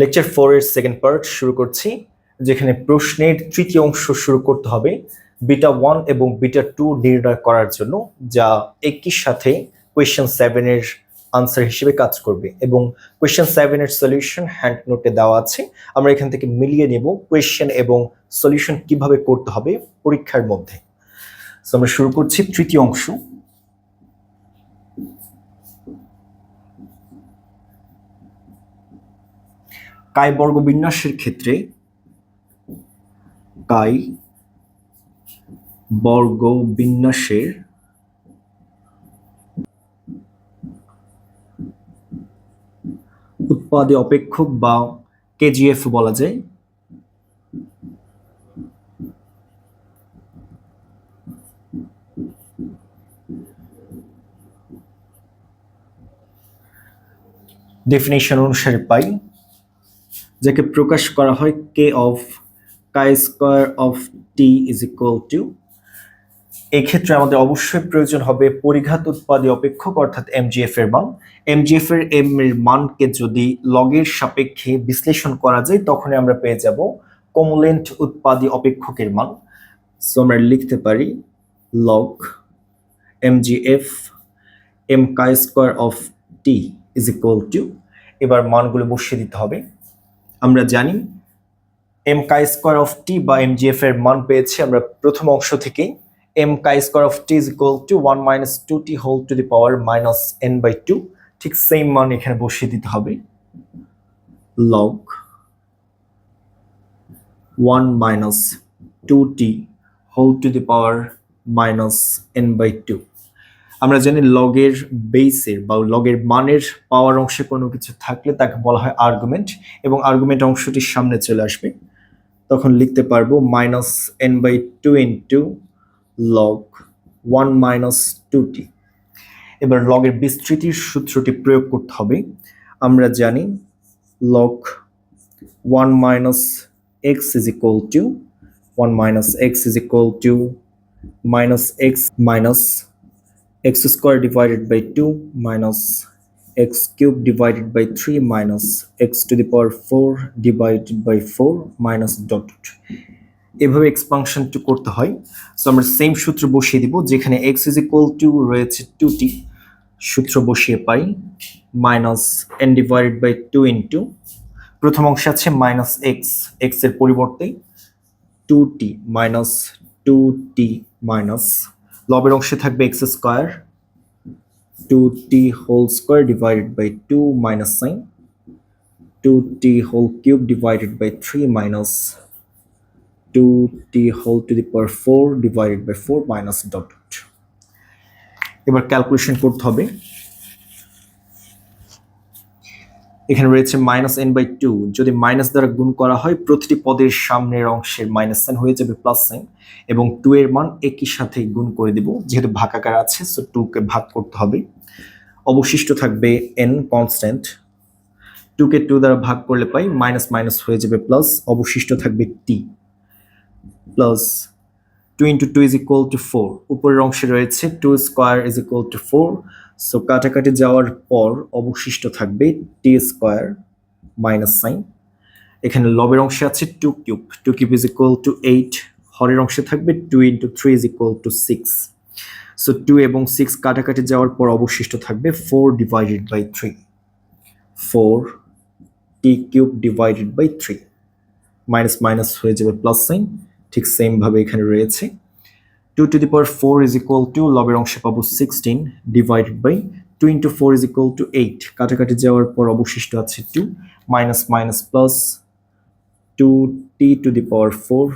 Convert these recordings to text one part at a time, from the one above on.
Lecture four এর second part শুরু করছি, যেখানে প্রশ্নের তৃতীয় অংশ শুরু করতে হবে বিটা ওয়ান এবং বিটা টু নির্ণয় করার জন্য, যা একই সাথে কোয়েশ্চেন সেভেনের আনসার হিসেবে কাজ করবে এবং কোয়েশ্চেন সেভেনের সলিউশন হ্যান্ড নোটে দেওয়া আছে। আমরা এখান থেকে মিলিয়ে নেব কোয়েশ্চেন এবং সলিউশন কীভাবে করতে হবে পরীক্ষার মধ্যে। আমরা শুরু করছি তৃতীয় অংশ। কায় বর্গ বিন্যাসের ক্ষেত্রে কাই বর্গ বিন্যাসের উৎপাদে অপেক্ষক বা কেজিএফ বলা যায়। ডেফিনেশন অনুসারে পাই। যাকে প্রকাশ করা হয় K of chi square of T is equal to এক্ষেত্রে আমাদের অবশ্যই প্রয়োজন হবে পরিঘাত উৎপাদী অপেক্ষক, অর্থাৎ এমজিএফ এর মান। এমজিএফ এর এম এর মানকে যদি লগের সাপেক্ষে বিশ্লেষণ করা যায়, তখনই আমরা পেয়ে যাব কমুলেন্ট উৎপাদী অপেক্ষকের মান। সো আমরা লিখতে পারি log MGF M chi square of T is equal to এবার মানগুলো বসিয়ে দিতে হবে। আমরা জানি M chi square of T বা এমজিএফ এর মান পেয়েছি আমরা প্রথম অংশ থেকেই। M chi square of T is equal to one minus two T whole to the power minus N by two ঠিক সেম মান এখানে বসিয়ে দিতে হবে। Log one minus two T whole to the power minus N by two আমরা জানি লগের বেসের বা লগের মানের পাওয়ার অংশে কোনো কিছু থাকলে তাকে বলা হয় আর্গুমেন্ট এবং আর্গুমেন্ট অংশটির সামনে চলে আসবে। তখন লিখতে পারব minus N by two into log one minus two T এবার লগের বিস্তৃতির সূত্রটি প্রয়োগ করতে হবে। আমরা জানি log one minus X is equal to one minus X is equal to minus X minus x square divided by 2 minus x cube divided by 3 minus x to the power 4 divided by 4 minus dot এভাবে এক্সপানশনটি করতে হয়। So আমরা same সূত্র বসিয়ে দিব, যেখানে x is equal to রয়েছে 2t সূত্র বসিয়ে পাই minus n divided by 2 into প্রথম অংশে আছে মাইনাস এক্স এক্সের পরিবর্তে two T minus two T minus লবের অংশে থাকবে X square two T whole square divided by two minus sign, two T whole cube divided by three minus two T whole to the power four divided by four minus dot dot এবার calculation করতে হবে এখানে রয়েছে minus N by two যদি minus দ্বারা গুণ করা হয়, প্রতিটি পদের সামনের অংশের মাইনাস সাইন হয়ে যাবে প্লাস সাইন এবং টু এর মান একই সাথে গুণ করে দিব, যেহেতু ভাগাকার আছে সো টুকে ভাগ করতে হবে। অবশিষ্ট থাকবে এন কনস্ট্যান্ট টুকে টু দ্বারা ভাগ করলে পাই মাইনাস মাইনাস হয়ে যাবে প্লাস অবশিষ্ট থাকবে T plus two into two is equal to four উপরের অংশে রয়েছে two square is equal to four so কাটাকাটি যাওয়ার পর অবশিষ্ট থাকবে টি স্কোয়ার মাইনাস সাইন এখানে লবের অংশে আছে two cube two cube is equal to eight হরের অংশে থাকবে two into three is equal to six so two এবং সিক্স কাটাকাটি যাওয়ার পর অবশিষ্ট থাকবে four divided by three four t cube divided by three minus minus হয়ে যাবে প্লাস সাইন ঠিক সেমভাবে এখানে রয়েছে। Two two the power four is equal to লবের অংশে পাবো sixteen divided by two into four is equal two eight কাটাকাটি যাওয়ার পর অবশিষ্ট আছে two minus minus plus two T to the power four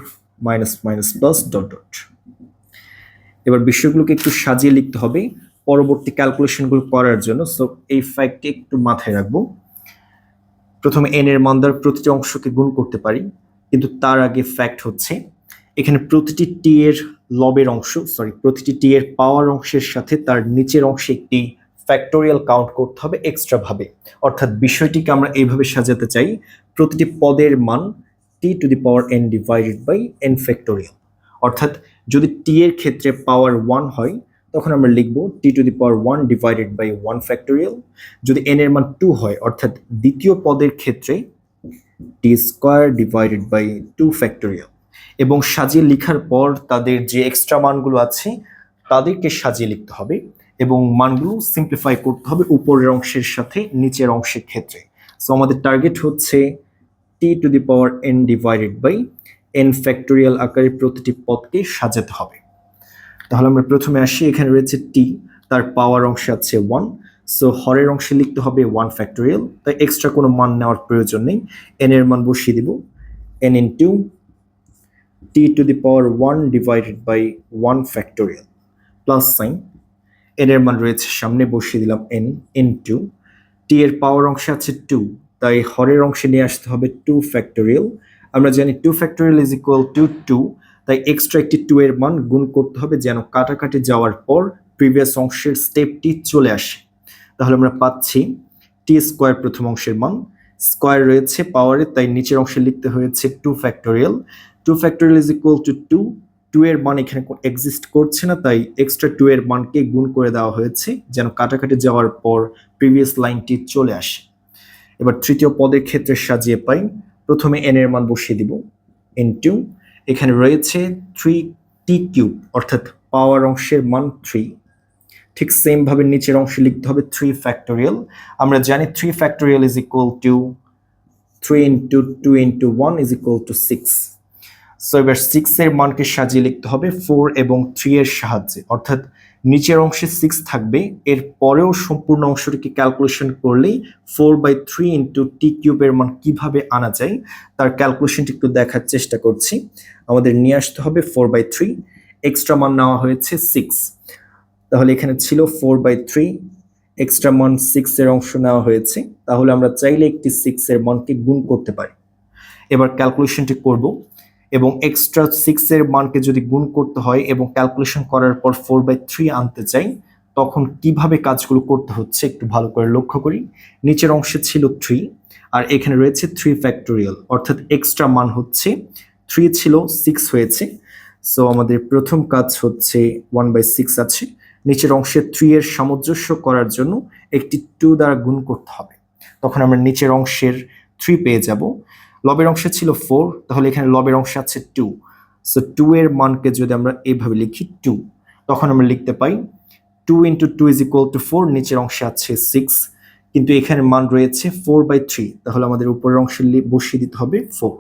minus minus plus dot dot এবার বিষয়গুলোকে একটু সাজিয়ে লিখতে হবে পরবর্তী ক্যালকুলেশনগুলো করার জন্য। সো এই ফ্যাক্টটি একটু মাথায় রাখব। প্রথমে এন এর মান দ্বারা প্রতিটি অংশকে গুণ করতে পারি, কিন্তু তার আগে ফ্যাক্ট হচ্ছে, এখানে প্রতিটি টি এর লবের অংশ সরি প্রতিটি টি এর পাওয়ার অংশের সাথে তার নিচের অংশে একটি ফ্যাক্টোরিয়াল কাউন্ট করতে হবে এক্সট্রা ভাবে। অর্থাৎ বিষয়টিকে আমরা এইভাবে সাজাতে চাই, প্রতিটি পদের মান T to the power N divided by N factorial অর্থাৎ যদি টি এর ক্ষেত্রে পাওয়ার ওয়ান হয়, তখন আমরা লিখব T to the power one divided by one factorial যদি এন এর মান টু হয়, অর্থাৎ দ্বিতীয় পদের ক্ষেত্রে T square divided by two factorial এবং সাজিয়ে লেখার পর তাদের যে এক্সট্রা মানগুলো আছে, তাদেরকে সাজিয়ে লিখতে হবে এবং মানগুলো সিম্পলিফাই করতে হবে উপরের অংশের সাথে নিচের অংশের ক্ষেত্রে। সো আমাদের টার্গেট হচ্ছে T to the power N divided by N factorial আকারে প্রতিটি পদকে সাজাতে হবে। তাহলে আমরা প্রথমে আসি, এখানে রয়েছে টি তার পাওয়ার অংশে আছে ওয়ান সো হরের অংশে লিখতে হবে ওয়ান ফ্যাক্টোরিয়াল তাই এক্সট্রা কোনো মান নেওয়ার প্রয়োজন নেই। এন এর মান বসিয়ে দিব। N into t to the power one divided by one factorial plus sign n এর মান রয়েছে, সামনে বসিয়ে দিলাম এন ইন টু টি এর পাওয়ার অংশে আছে টু তাই হরের অংশে নিয়ে আসতে হবে টু ফ্যাক্টোরিয়াল আমরা জানি two factorial is equal to two তাই এক্সট্রা একটি টু এর মান গুণ করতে হবে যেন কাটাকাটি যাওয়ার পর প্রিভিয়াস অংশের স্টেপটি চলে আসে। তাহলে আমরা পাচ্ছি টি স্কোয়ার প্রথম অংশের মান। স্কোয়ার রয়েছে পাওয়ারে তাই নিচের অংশে লিখতে হয়েছে two factorial two factorial is equal to two two এর মান এখানে এক্সিস্ট করছে না, তাই এক্সট্রা টু এর মানকে গুণ করে দেওয়া হয়েছে, যেন কাটাকাটি যাওয়ার পর প্রিভিয়াস লাইনটি চলে আসে। এবার তৃতীয় পদের ক্ষেত্রে সাজিয়ে পাই। প্রথমে এন এর মান বসিয়ে দিব এন টু এখানে রয়েছে থ্রি টি কিউব অর্থাৎ পাওয়ার অংশের মান থ্রি ঠিক সেম ভাবে নিচের অংশে লিখতে হবে থ্রি ফ্যাক্টোরিয়াল আমরা জানি three factorial is equal to three into two into one is equal to six so এবার সিক্স এর মানকে সাজিয়ে লিখতে হবে ফোর এবং থ্রি এর সাহায্যে। অর্থাৎ নিচের অংশে সিক্স থাকবে, এর পরেও সম্পূর্ণ অংশটিকে ক্যালকুলেশন করলেই four by three into T কিউবের মান কীভাবে আনা যায়, তার ক্যালকুলেশনটি একটু দেখার চেষ্টা করছি। আমাদের নিয়ে আসতে হবে ফোর বাই থ্রি এক্সট্রা মান নেওয়া হয়েছে সিক্স তাহলে এখানে ছিল ফোর বাই থ্রি এক্সট্রা মান সিক্স এর অংশ নেওয়া হয়েছে, তাহলে আমরা চাইলে একটি সিক্স এর মানকে গুণ করতে পারি। এবার ক্যালকুলেশনটি করব। এবং এক্সট্রা সিক্স এর মানকে যদি গুণ করতে হয় এবং ক্যালকুলেশন করার পর ফোর বাই থ্রি আনতে চাই, তখন কীভাবে কাজগুলো করতে হচ্ছে একটু ভালো করে লক্ষ্য করি। নিচের অংশে ছিল থ্রি আর এখানে রয়েছে থ্রি ফ্যাক্টোরিয়াল অর্থাৎ এক্সট্রা মান হচ্ছে থ্রি ছিল সিক্স হয়েছে। সো আমাদের প্রথম কাজ হচ্ছে ওয়ান বাই সিক্স আছে। নিচের অংশে থ্রি এর সামঞ্জস্য করার জন্য একটি টু দ্বারা গুণ করতে হবে। তখন আমরা নিচের অংশের থ্রি পেয়ে যাব। লবের অংশে ছিল ফোর তাহলে এখানে লবের অংশে আছে টু সো টু এর মানকে যদি আমরা এইভাবে লিখি টু তখন আমরা লিখতে পাই two into two is equal to four নিচের অংশে আছে সিক্স কিন্তু এখানে মান রয়েছে ফোর বাই থ্রি তাহলে আমাদের উপরের অংশে বসিয়ে দিতে হবে ফোর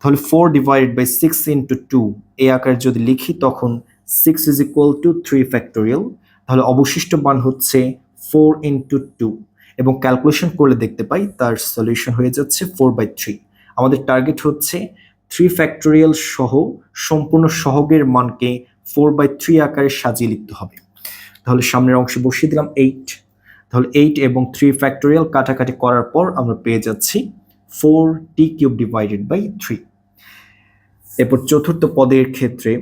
তাহলে four divided by six into two এই আকারে যদি লিখি, তখন six is equal to three factorial তাহলে অবশিষ্ট মান হচ্ছে ফোর ইন্টু টু এবং ক্যালকুলেশন করলে দেখতে পাই তার সলিউশন হয়ে যাচ্ছে ফোর বাই থ্রি আমাদের টার্গেট হচ্ছে থ্রি ফ্যাক্টোরিয়াল সহ সম্পূর্ণ সহগের মানকে ফোর বাই থ্রি আকারে সাজিয়ে লিখতে হবে। তাহলে সামনের অংশে বসিয়ে দিলাম এইট তাহলে এইট এবং থ্রি ফ্যাক্টোরিয়াল কাটাকাটি করার পর আমরা পেয়ে যাচ্ছি four T cube divided by three এরপর চতুর্থ পদের ক্ষেত্রে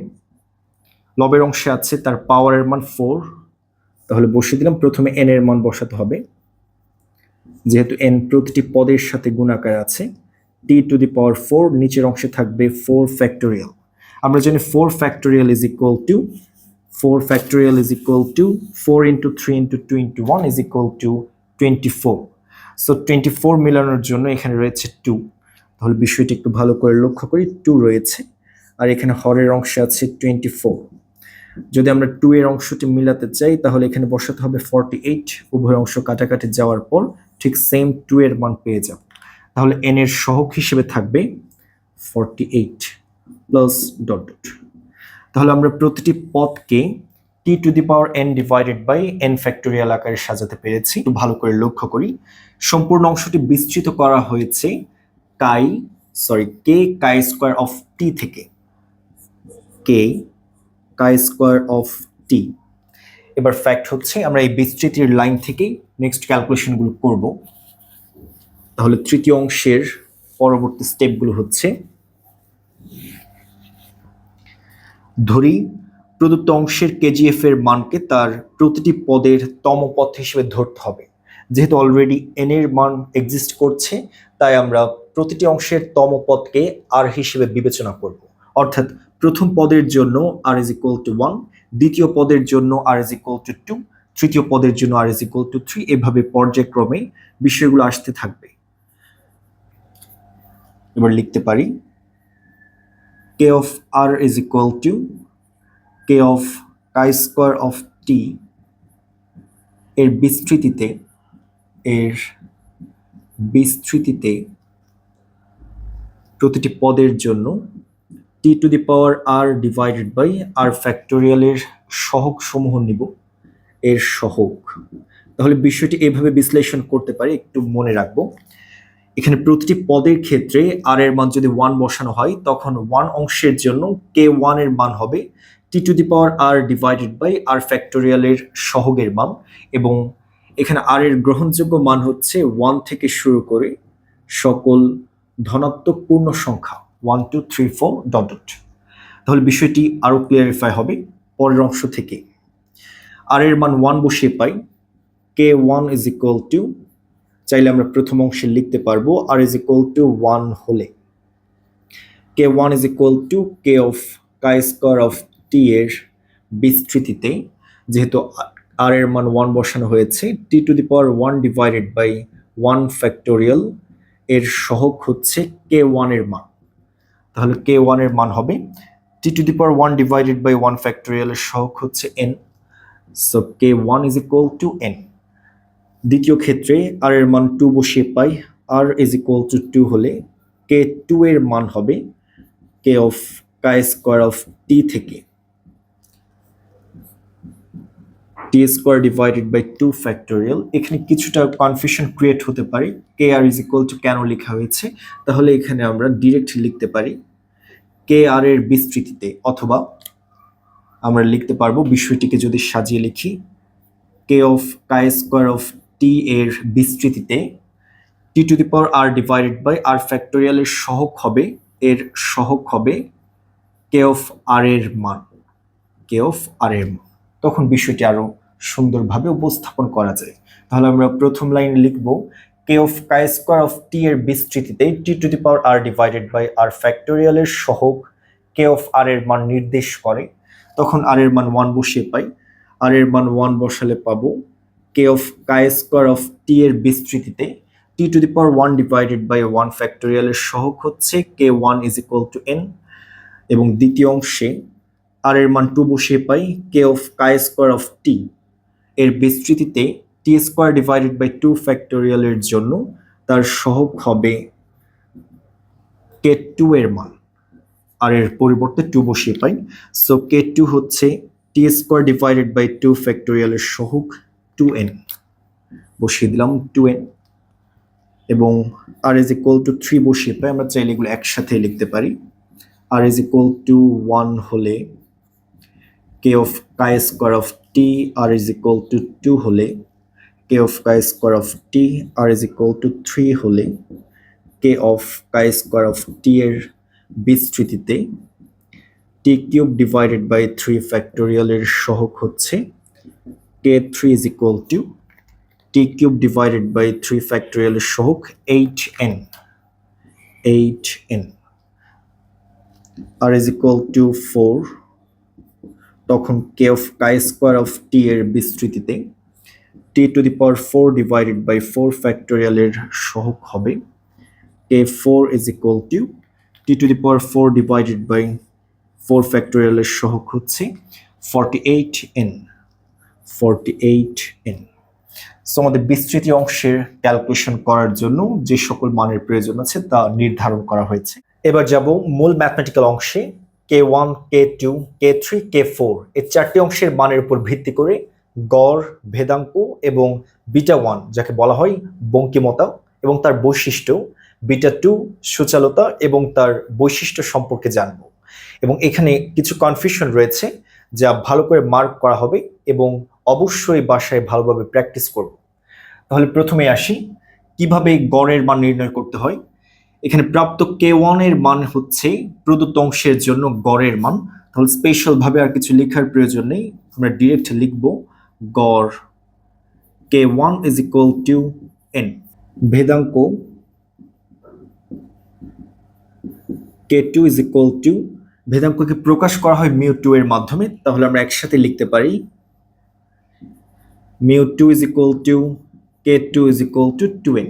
লবের অংশে আছে তার পাওয়ারের মান ফোর তাহলে বসিয়ে দিলাম, প্রথমে এন এর মান বসাতে হবে। যেহেতু এন প্রতিটি পদের সাথে গুণাকার আছে টি টু দি পাওয়ার ফোর নিচের অংশে থাকবে ফোর ফ্যাক্টোরিয়াল আমরা জানি four factorial is equal to four factorial is equal to four into three into two into one is equal to twenty four so twenty four মেলানোর জন্য এখানে রয়েছে two তাহলে বিষয়টি একটু ভালো করে লক্ষ্য করি টু রয়েছে। আর এখানে হরের অংশে আছে টোয়েন্টি ফোর যদি আমরা টু এর অংশটি মিলাতে চাই, তাহলে এখানে বসাতে হবে ফর্টি এইট উভয় অংশ কাটাকাটি যাওয়ার পর ঠিক সেম টু এর মান পেয়ে যাব। তাহলে এন এর সহগ হিসেবে থাকবে forty eight plus dot dot তাহলে আমরা প্রতিটি পদকে T to the power N divided by N factorial আকারে সাজাতে পেরেছি। একটু ভালো করে লক্ষ্য করি। সম্পূর্ণ অংশটি বিস্তৃত করা হয়েছে chi sorry K chi square of T থেকে। কে কাই স্কোয়ার অফ টি এবার ফ্যাক্ট হচ্ছে, আমরা এই বিস্তৃতির লাইন থেকেই নেক্সট ক্যালকুলেশনগুলো করব। তাহলে তৃতীয় অংশের পরবর্তী স্টেপগুলো হচ্ছে ধরি প্রদত্ত অংশের কেজিএফ এর মানকে তার প্রতিটি পদের তম পথ হিসেবে ধরতে হবে। যেহেতু অলরেডি এন এর মান এক্সিস্ট করছে, তাই আমরা প্রতিটি অংশের তম পদকে আর হিসেবে বিবেচনা করব। অর্থাৎ প্রথম পদের জন্য R is equal to one দ্বিতীয় পদের জন্য R is equal to two তৃতীয় পদের জন্য R is equal to three এভাবে পর্যায়ক্রমে বিষয়গুলো আসতে থাকবে। এবার লিখতে পারি K of R is equal to K of chi square of T এর বিস্তৃতিতে এর বিস্তৃতিতে প্রতিটি পদের জন্য T to the power R divided by R ফ্যাক্টোরিয়ালের সহগ সমূহ নিব, এর সহক তাহলে বিষয়টি এভাবে বিশ্লেষণ করতে পারি, একটু মনে রাখব। এখানে প্রতিটি পদের ক্ষেত্রে আর এর মান যদি ওয়ান বসানো হয়, তখন ওয়ান অংশের জন্য কে ওয়ানের মান হবে T to the power R divided by R ফ্যাক্টোরিয়ালের সহগের মান এবং এখানে আর এর গ্রহণযোগ্য মান হচ্ছে ওয়ান থেকে শুরু করে সকল ধনাত্মক পূর্ণ সংখ্যা one two three four dot dot তাহলে বিষয়টি আরও ক্লিয়ারিফাই হবে পরের অংশ থেকে। আর এর মান ওয়ান বসিয়ে পাই K one is equal to চাইলে আমরা প্রথম অংশে লিখতে পারব R is equal to one হলে। K one is equal to K of chi square of T এর বিস্তৃতিতে, যেহেতু আর এর মান ওয়ান বসানো হয়েছে T to the power one divided by one factorial এর সহগ হচ্ছে কে ওয়ানের মান। তাহলে কে ওয়ানের মান হবে T to the power one divided by one factorial এর সহগ হচ্ছে N so K one is equal to N দ্বিতীয় ক্ষেত্রে আর এর মান টু বসিয়ে পাই R is equal to two হলে কে টু এর মান হবে K of chi square of T থেকে। T square divided by two factorial এখানে কিছুটা কনফিউশন ক্রিয়েট হতে পারে K R is equal to কেন লেখা হয়েছে, তাহলে এখানে আমরা ডিরেক্ট লিখতে পারি কে আর এর বিস্তৃতিতে, অথবা আমরা লিখতে পারব বিষয়টিকে যদি সাজিয়ে লিখি K of chi square of T এর বিস্তৃতিতে T to the power R divided by R ফ্যাক্টোরিয়ালের সহক হবে, এর সহক হবে কে অফ আর এর মান কে অফ আর এর মান। তখন বিষয়টি আরও সুন্দরভাবে উপস্থাপন করা যায়। তাহলে আমরা প্রথম লাইন লিখব K of chi square of T এর বিস্তৃতিতে T to the power R divided by R ফ্যাক্টোরিয়ালের সহক কে অফ আর এর মান নির্দেশ করে। তখন আর এর মান ওয়ান বসিয়ে পাই। আর এর মান ওয়ান বসালে পাবো K of chi square of T এর বিস্তৃতিতে T to the power one divided by one ফ্যাক্টোরিয়ালের সহগ হচ্ছে K one is equal to N এবং দ্বিতীয় অংশে আর এর মান টু বসিয়ে পাই K of chi square of T এর বিস্তৃতিতে T square divided by two ফ্যাক্টোরিয়ালের জন্য তার সহগ হবে কে টু এর মান। আর এর পরিবর্তে টু বসিয়ে পাই। সো কে টু হচ্ছে T square divided by two ফ্যাক্টোরিয়ালের সহগ। টু এন বসিয়ে দিলাম টু এন এবং R is equal to three বসিয়ে পাই আমরা চাইলে এগুলো একসাথে লিখতে পারি। R is equal to one হলে K of chi square of T R is equal to two হলে K of chi square of T R is equal to three হলে K of chi square of T এর বিস্তৃতিতে T cube divided by three ফ্যাক্টোরিয়ালের সহগ হচ্ছে K three is equal to T cube divided by three ফ্যাক্টোরিয়ালের সহগ eight N eight N R is equal to four তখন K of chi square of T এর বিস্তৃতিতে T to the power four divided by four ফ্যাক্টোরিয়ালের সহগ হবে। K four is equal to T to the power four divided by four ফ্যাক্টোরিয়ালের সহগ হচ্ছে forty eight N forty eight N so আমাদের বিস্তৃতি অংশের calculation করার জন্য যে সকল মানের প্রয়োজন আছে তা নির্ধারণ করা হয়েছে। এবার যাব মূল ম্যাথমেটিক্যাল অংশে K one K two K three K four এই চারটি অংশের মানের উপর ভিত্তি করে গড়, ভেদাঙ্ক এবং বিটা ওয়ান যাকে বলা হয় বঙ্কিমতা এবং তার বৈশিষ্ট্য বিটা টু সুচালতা এবং তার বৈশিষ্ট্য সম্পর্কে জানব। এবং এখানে কিছু কনফিউশন রয়েছে যা ভালো করে মার্ক করা হবে এবং অবশ্যই বাসায় ভালোভাবে প্র্যাকটিস করব। তাহলে প্রথমে আসি, কীভাবে গড়ের মান নির্ণয় করতে হয়? এখানে প্রাপ্ত কে ওয়ানের মান হচ্ছে প্রদত্ত অংশের জন্য গড়ের মান। তাহলে স্পেশালভাবে আর কিছু লেখার প্রয়োজন নেই, আমরা ডিরেক্ট লিখব গড় K one is equal to N ভেদাঙ্ক K two is equal to ভেদাঙ্ককে প্রকাশ করা হয় মিউ টু এর মাধ্যমে, তাহলে আমরা একসাথে লিখতে পারি mu two is equal to K two is equal to two N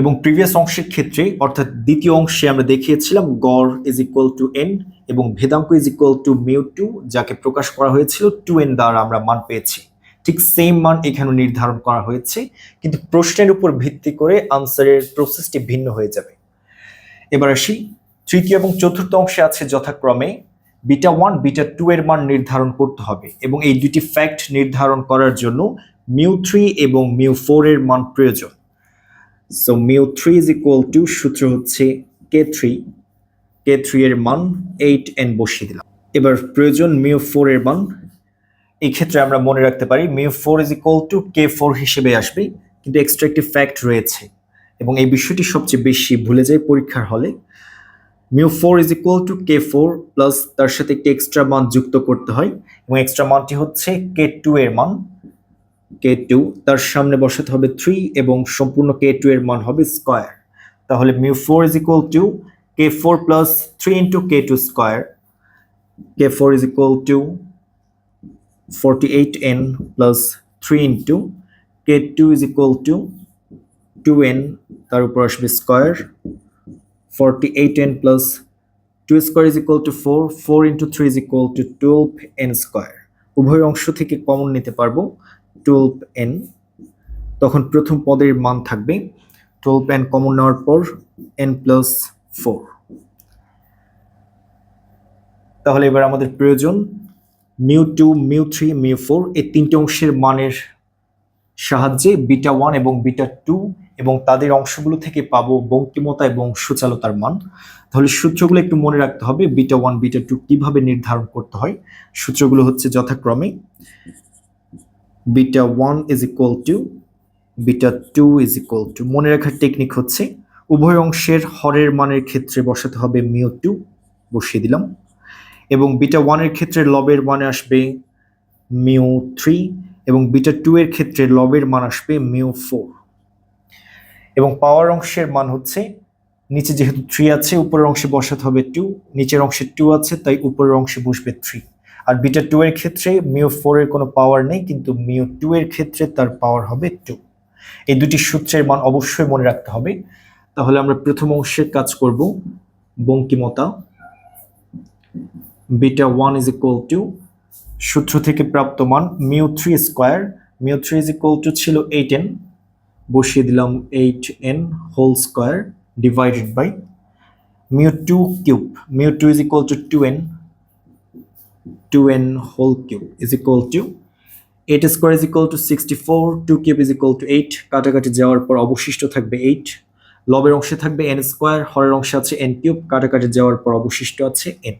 এবং প্রিভিয়াস অংশের ক্ষেত্রে, অর্থাৎ দ্বিতীয় অংশে আমরা দেখিয়েছিলাম গড় ইজ ইকুয়াল টু এন এবং ভেদাঙ্ক is equal to mu two যাকে প্রকাশ করা হয়েছিল টু এন দ্বারা আমরা মান পেয়েছি। ঠিক সেম মান এখানে নির্ধারণ করা হয়েছে, কিন্তু প্রশ্নের উপর ভিত্তি করে আনসারের প্রসেসটি ভিন্ন হয়ে যাবে। এবার আসি, তৃতীয় এবং চতুর্থ অংশে আছে যথাক্রমে বিটা ওয়ান, বিটা টু এর মান নির্ধারণ করতে হবে এবং এই দুটি ফ্যাক্ট নির্ধারণ করার জন্য মিউ থ্রি এবং মিউ ফোর এর মান প্রয়োজন। So mu three is equal to সূত্র হচ্ছে কে থ্রি। কে থ্রি এর মান এইট এন বসিয়ে দিলাম। এবার প্রয়োজন মিউ ফোর এর মান। এই ক্ষেত্রে আমরা মনে রাখতে পারি mu four is equal to K four হিসেবে আসবে, কিন্তু এক্সট্রা একটি ফ্যাক্ট রয়েছে এবং এই বিষয়টি সবচেয়ে বেশি ভুলে যায় পরীক্ষার হলে। Mu four is equal to K four plus তার সাথে একটি এক্সট্রা মান যুক্ত করতে হয়। এবং এক্সট্রা মানটি হচ্ছে কে টু এর মান। কে টু, তার সামনে বসাতে হবে থ্রি এবং সম্পূর্ণ কে টু এর মান হবে স্কোয়ার। তাহলে mu four is equal to K four plus three into K two square. K four is equal to forty eight N plus three into K two is equal to two N, তার উপর আসবে square. Forty eight N plus two square is equal to four four into three is equal to twelve N square উভয় অংশ থেকে common নিতে পারব twelve N তখন প্রথম পদের মান থাকবে টুয়েলভ এন কমন নেওয়ার পর এন প্লাস ফোর তাহলে এবার আমাদের প্রয়োজন mu two mu three mu four এই তিনটে অংশের মানের সাহায্যে বিটা ওয়ান এবং বিটা টু এবং তাদের অংশগুলো থেকে পাবো বঙ্কিমতা এবং সুচালতার মান। তাহলে সূত্রগুলো একটু মনে রাখতে হবে, বিটা ওয়ান বিটা টু কীভাবে নির্ধারণ করতে হয়। সূত্রগুলো হচ্ছে যথাক্রমে, beta one is equal to beta two is equal to মনে রাখার টেকনিক হচ্ছে, উভয় অংশের হরের মানের ক্ষেত্রে বসাতে হবে মিউ টু বসিয়ে দিলাম। এবং বিটা ওয়ানের ক্ষেত্রে লবের মানে আসবে মিউ থ্রি এবং বিটা টু এর ক্ষেত্রে লবের মান আসবে মিউ ফোর এবং পাওয়ার অংশের মান হচ্ছে, নিচে যেহেতু থ্রি আছে, উপরের অংশে বসাতে হবে টু নিচের অংশে টু আছে, তাই উপরের অংশে বসবে থ্রি আর বিটা টু এর ক্ষেত্রে মিউ ফোর এর কোনো পাওয়ার নেই, কিন্তু মিউ টু এর ক্ষেত্রে তার পাওয়ার হবে টু এই দুটি সূত্রের মান অবশ্যই মনে রাখতে হবে। তাহলে আমরা প্রথম অংশের কাজ করব বঙ্কিমতা। Beta one is equal to সূত্র থেকে প্রাপ্ত মান mu three square mu three is equal to ছিল এইট এন বসিয়ে দিলাম eight N whole square divided by mu two cube mu two is equal to two N two N whole cube is equal to eight square is equal to sixty four two cube is equal to eight কাটাকাটি যাওয়ার পর অবশিষ্ট থাকবে eight লবের অংশে থাকবে N square হরের অংশে আছে এন কিউব কাটাকাটি যাওয়ার পর অবশিষ্ট আছে এন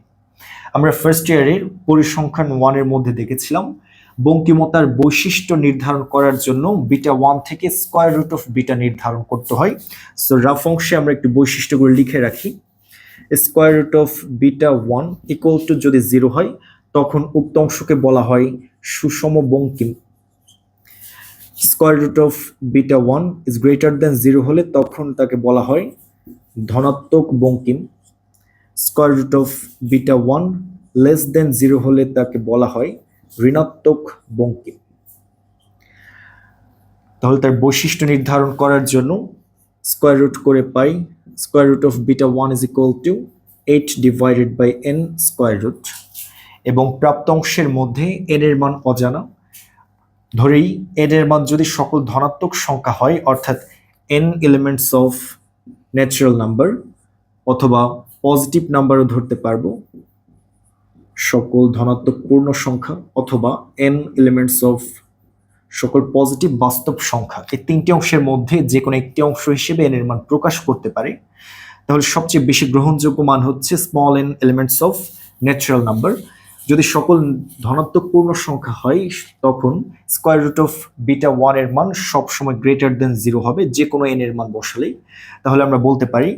আমরা ফার্স্ট ইয়ারের পরিসংখ্যান ওয়ানের মধ্যে দেখেছিলাম বঙ্কিমতার বৈশিষ্ট্য নির্ধারণ করার জন্য বিটা ওয়ান থেকে স্কোয়ার রুট অফ বিটা নির্ধারণ করতে হয়। সো রাফ অংশে আমরা একটু বৈশিষ্ট্যগুলো লিখে রাখি। Square root of beta one equal to যদি জিরো হয়, তখন উক্ত অংশকে বলা হয় সুষম Bankim. Square root of beta one is greater than zero হলে তখন তাকে বলা হয় ধনাত্মক Bankim. Square root of beta one less than zero হলে তাকে বলা হয় ঋণাত্মক বঙ্কিম। তাহলে তার বৈশিষ্ট্য নির্ধারণ করার জন্য স্কোয়ার রুট করে পাই square root of beta one is equal to eight divided by N square root এবং প্রাপ্ত অংশের মধ্যে এন এর মান অজানা। ধরেই এন এর মান যদি সকল ধনাত্মক সংখ্যা হয়, অর্থাৎ N elements of natural number অথবা পজিটিভ নাম্বারও ধরতে পারব। সকল ধনাত্মক পূর্ণ সংখ্যা অথবা এন এলিমেন্টস অফ সকল পজিটিভ বাস্তব সংখ্যা, এই তিনটি অংশের মধ্যে যে কোনো একটি অংশ হিসেবে এন এর মান প্রকাশ করতে পারে। তাহলে সবচেয়ে বেশি গ্রহণযোগ্য মান হচ্ছে small N elements of natural number যদি সকল ধনাত্মক পূর্ণ সংখ্যা হয়, তখন স্কোয়ার রুট অফ বিটা ওয়ানের মান সবসময় গ্রেটার দেন জিরো হবে যে কোনো এন এর মান বসালেই। তাহলে আমরা বলতে পারি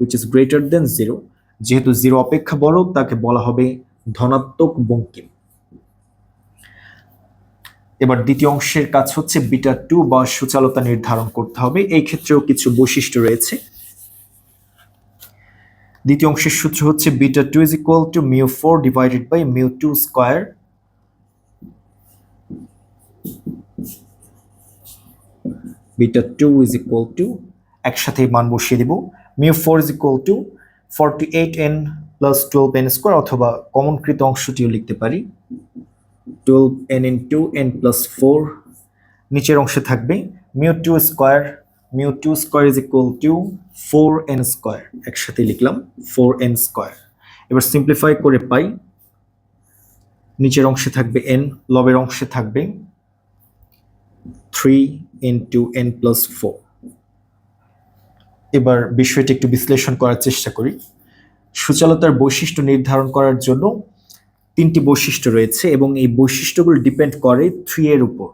which is greater than zero যেহেতু জিরো অপেক্ষা বড়, তাকে বলা হবে ধনাত্মক বঙ্কিম। এবার দ্বিতীয় অংশের কাজ হচ্ছে বিটা টু বা সুচালতা নির্ধারণ করতে হবে। এই ক্ষেত্রেও কিছু বৈশিষ্ট্য রয়েছে। দ্বিতীয় অংশের সূত্র হচ্ছে beta two is equal to mu four divided by mu two square beta two is equal to একসাথে মান বসিয়ে দিব। Mu four is equal to forty eight N plus twelve N square অথবা কমনকৃত অংশটিও লিখতে পারি। Twelve N in two N plus four নিচের অংশে থাকবে। Mu two square mu two square is equal to four N square একসাথে লিখলাম ফোর এন স্কোয়ার এবার সিম্পলিফাই করে পাই। নিচের অংশে থাকবে এন লবের অংশে থাকবে three into N plus four এবার বিষয়টি একটু বিশ্লেষণ করার চেষ্টা করি। সুচালতার বৈশিষ্ট্য নির্ধারণ করার জন্য তিনটি বৈশিষ্ট্য রয়েছে এবং এই বৈশিষ্ট্যগুলো ডিপেন্ড করে থ্রি এর উপর।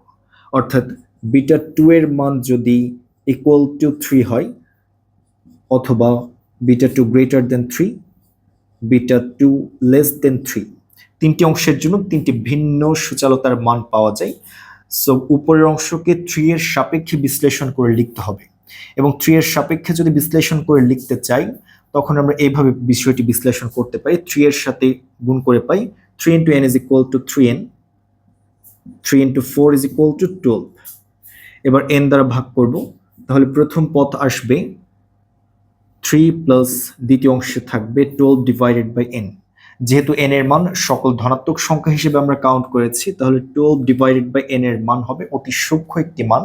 অর্থাৎ বিটা টু এর মান যদি ইকুয়াল টু থ্রি হয়, অথবা beta two greater than three beta two less than three তিনটি অংশের জন্য তিনটি ভিন্ন সুচালতার মান পাওয়া যায়। সো উপরের অংশকে থ্রি এর সাপেক্ষে বিশ্লেষণ করে লিখতে হবে। এবং থ্রি এর সাপেক্ষে যদি বিশ্লেষণ করে লিখতে চাই তখন আমরা এইভাবে বিষয়টি বিশ্লেষণ করতে পারি। থ্রি এর সাথে গুণ করে পাই। Three into N is equal to three N three into four is equal to twelve এবার এন দ্বারা ভাগ করব। তাহলে প্রথম পথ আসবে। থ্রি প্লাস দ্বিতীয় অংশে থাকবে টুয়েলভ ডিভাইডেড বাই এন যেহেতু এন এর মান সকল ধনাত্মক সংখ্যা হিসেবে আমরা কাউন্ট করেছি, তাহলে টুয়েলভ ডিভাইডেড বাই এন এর মান হবে অতি সূক্ষ্ম একটি মান।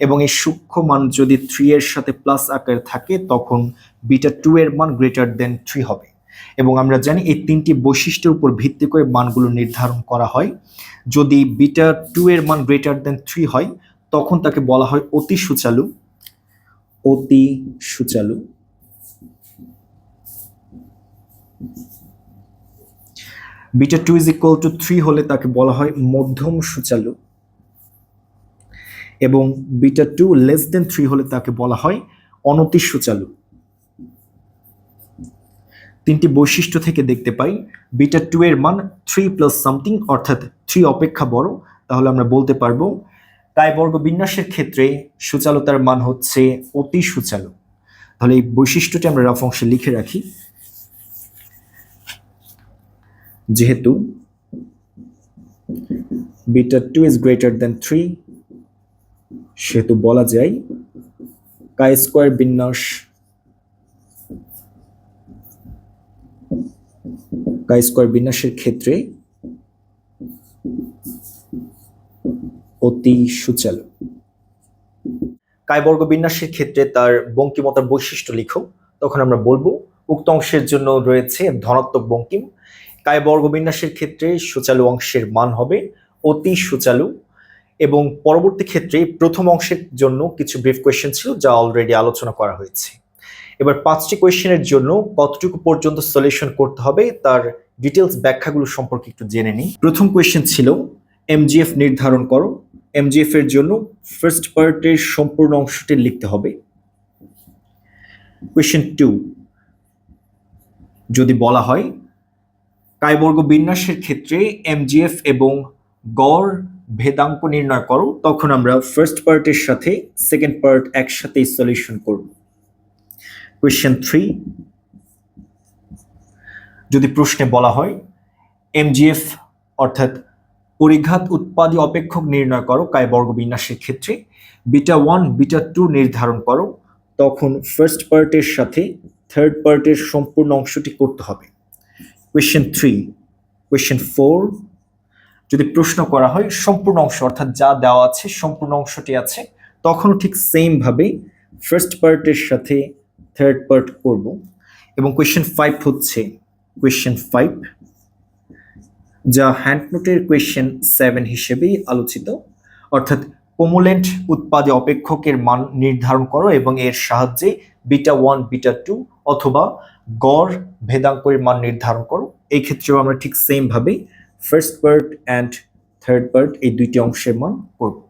এবং এই সূক্ষ্ম মান যদি থ্রি এর সাথে প্লাস আকারে থাকে, তখন বিটা টু এর মান গ্রেটার দেন থ্রি হবে। এবং আমরা জানি এই তিনটি বৈশিষ্ট্যের উপর ভিত্তি করে মানগুলো নির্ধারণ করা হয়। যদি বিটা টু এর মান গ্রেটার দেন থ্রি হয়, তখন তাকে বলা হয় অতি সুচালু। অতি সুচালু। Beta two is equal to three হলে তাকে বলা হয় মধ্যম সুচালু। এবং beta two less than three হলে তাকে বলা হয় অনতি সুচালু। তিনটি বৈশিষ্ট্য থেকে দেখতে পাই। বিটা টু এর মান থ্রি প্লাস সামথিং, অর্থাৎ থ্রি অপেক্ষা বড়। তাহলে আমরা বলতে পারব কায়বর্গ বিন্যাসের ক্ষেত্রে সুচালতার মান হচ্ছে অতি সুচালু। তাহলে এই বৈশিষ্ট্যটি আমরা রাফ অংশে লিখে রাখি। যেহেতু beta two is greater than three, সেহেতু বলা যায় কাই স্কোয়ার বিন্যাস কাই স্কোয়ার বিন্যাসের ক্ষেত্রে অতি সুচালু। কায়বর্গ বিন্যাসের ক্ষেত্রে তার বঙ্কিমতার বৈশিষ্ট্য লিখো, তখন আমরা বলব, উক্ত অংশের জন্য রয়েছে ধনাত্মক বঙ্কিম কায়বর্গ বিন্যাসের ক্ষেত্রে সুচালু অংশের মান হবে অতি সুচালু এবং পরবর্তী ক্ষেত্রে প্রথম অংশের জন্য কিছু ব্রিফ কোয়েশ্চেন ছিল যা অলরেডি আলোচনা করা হয়েছে। এবার পাঁচটি কোয়েশ্চেনের জন্য কতটুকু পর্যন্ত সলিউশন করতে হবে তার ডিটেলস ব্যাখ্যাগুলো সম্পর্কে একটু জেনে নিই। প্রথম কোয়েশ্চেন ছিল এমজিএফ নির্ধারণ করো। এমজিএফ এর জন্য ফার্স্ট পার্টের সম্পূর্ণ অংশটি লিখতে হবে। কোয়েশ্চেন টু যদি বলা হয় কায়বর্গ বিন্যাসের ক্ষেত্রে এমজিএফ এবং গড় ভেদাঙ্ক নির্ণয় করো, তখন আমরা ফার্স্ট পার্টের সাথে সেকেন্ড পার্ট একসাথেই সলিউশন করব। কোয়েশ্চেন থ্রি যদি প্রশ্নে বলা হয় এমজিএফ অর্থাৎ পরিঘাত উৎপাদী অপেক্ষক নির্ণয় করো কায়বর্গ বিন্যাসের ক্ষেত্রে বিটা ওয়ান বিটা টু নির্ধারণ করো, তখন ফার্স্ট পার্টের সাথে থার্ড পার্টের সম্পূর্ণ অংশটি করতে হবে। কোয়েশ্চেন থ্রি কোয়েশ্চেন ফোর যদি প্রশ্ন করা হয় সম্পূর্ণ অংশ, অর্থাৎ যা দেওয়া আছে, সম্পূর্ণ অংশটি আছে তখনও ঠিক সেম ভাবে ফার্স্ট পার্টের সাথে থার্ড পার্ট করব। এবং কোয়েশ্চেন ফাইভ হচ্ছে কোয়েশ্চেন ফাইভ যা হ্যান্ডনোটের কোয়েশ্চেন সেভেন হিসেবেই আলোচিত। অর্থাৎ কোমোলেন্ট উৎপাদে অপেক্ষকের মান নির্ধারণ করো এবং এর সাহায্যে বিটা ওয়ান বিটা টু অথবা গড় ভেদাঙ্কের মান নির্ধারণ করো। এই ক্ষেত্রেও আমরা ঠিক সেম ভাবে first part and third part এই দুইটি অংশের মান করব।